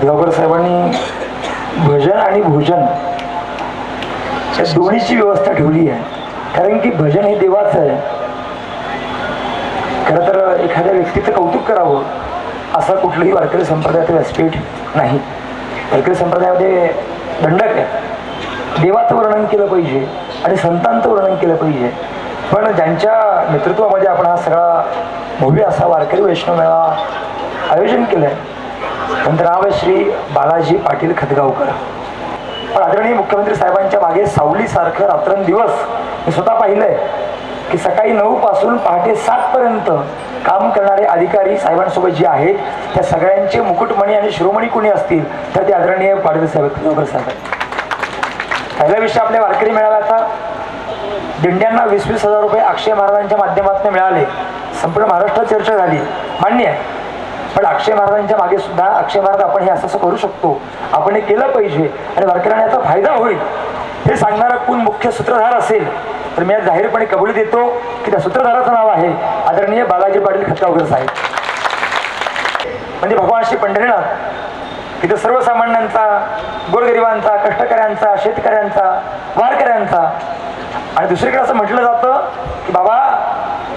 खतगावकर साहेबांनी भजन आणि भोजन या दोन्हीची व्यवस्था ठेवली आहे. कारण की भजन हे देवाचं आहे. खरं तर एखाद्या व्यक्तीचं कौतुक करावं असं कुठलंही वारकरी संप्रदायाचं व्यासपीठ नाही. वारकरी संप्रदायामध्ये दंडक आहे. देवाचं वर्णन केलं पाहिजे आणि संतांचं वर्णन केलं पाहिजे. पण ज्यांच्या नेतृत्वामध्ये आपण हा सगळा भव्य असा वारकरी वैष्णव मेळा आयोजन केलं आहे श्री बालाजी पाटील खतगावकर पण आदरणीय मुख्यमंत्री साहेबांच्या मागे सावलीसारखं रात्रंदिवस मी स्वतः पाहिलंय की सकाळी नऊ पासून पहाटे सात पर्यंत काम करणारे अधिकारी साहेबांसोबत जे आहेत त्या सगळ्यांचे मुकुटमणी आणि शिरोमणी कोणी असतील तर ते आदरणीय पाटील साहेब खतगावकर साहेब पहिला विषय आपल्या वारकरी मेळाव्याचा दिंड्यांना वीस वीस हजार रुपये अक्षय महाराजांच्या माध्यमातून मिळाले. संपूर्ण महाराष्ट्रात चर्चा झाली. मान्य आहे. पण अक्षय महाराजांच्या मागे सुद्धा अक्षय महाराज आपण हे असं असं करू शकतो. आपण हे केलं पाहिजे आणि वारकऱ्यांना याचा फायदा होईल. हे सांगणारा कोण मुख्य सूत्रधार असेल तर मी आज जाहीरपणे कबुली देतो की त्या सूत्रधाराचं नाव आहे आदरणीय बालाजी पाटील खतगावकर साहेब. म्हणजे भगवान श्री पंढरीनाथ तिथं सर्वसामान्यांचा गोरगरिबांचा कष्टकऱ्यांचा शेतकऱ्यांचा वारकऱ्यांचा. आणि दुसरीकडे असं म्हटलं जातं की बाबा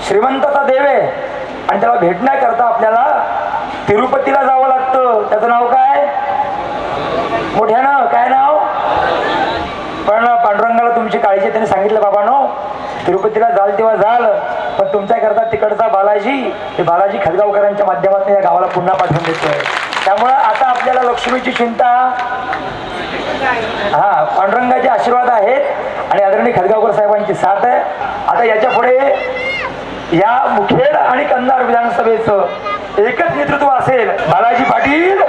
श्रीमंताचा देव आहे आणि त्याला भेटण्याकरता आपल्याला तिरुपतीला जावं लागतं. त्याचं नाव काय? मोठ्यानं काय नाव? पण पांडुरंगाला तुमची काळजी त्याने त्यांनी सांगितलं बाबानो. तिरुपतीला जाल तेव्हा जाल पण तुमच्याकरता तिकडचा बालाजी हे बालाजी खलगावकरांच्या माध्यमातून या गावाला पुन्हा पाठवून देतोय. त्यामुळं आता आपल्याला लक्ष्मीची चिंता हा पांडुरंगाचे आशीर्वाद आहेत आणि आदरणीय खदगावकर साहेबांची साथ आहे. आता याच्यापुढे या मुखेड आणि कंधार विधानसभेचं एकच नेतृत्व असेल बालाजी पाटील.